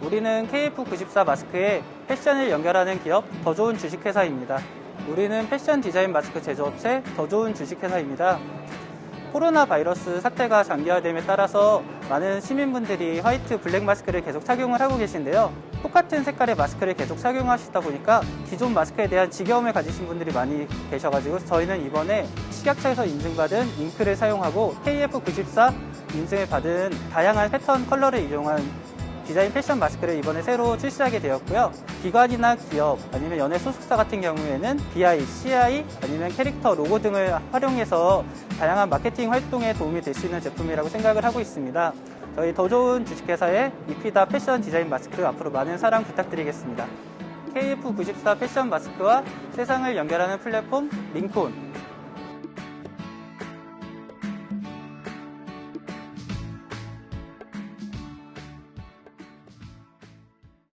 우리는 KF94 마스크에 패션을 연결하는 기업 더 좋은 주식회사입니다. 우리는 패션 디자인 마스크 제조업체 더 좋은 주식회사입니다. 코로나 바이러스 사태가 장기화됨에 따라서 많은 시민분들이 화이트 블랙 마스크를 계속 착용을 하고 계신데요. 똑같은 색깔의 마스크를 계속 착용하시다 보니까 기존 마스크에 대한 지겨움을 가지신 분들이 많이 계셔가지고 저희는 이번에 식약처에서 인증받은 잉크를 사용하고 KF94 인증을 받은 다양한 패턴 컬러를 이용한 디자인 패션 마스크를 이번에 새로 출시하게 되었고요. 기관이나 기업 아니면 연예 소속사 같은 경우에는 BI, CI 아니면 캐릭터 로고 등을 활용해서 다양한 마케팅 활동에 도움이 될 수 있는 제품이라고 생각을 하고 있습니다. 저희 더 좋은 주식회사의 이피다 패션 디자인 마스크 앞으로 많은 사랑 부탁드리겠습니다. KF94 패션 마스크와 세상을 연결하는 플랫폼 링콘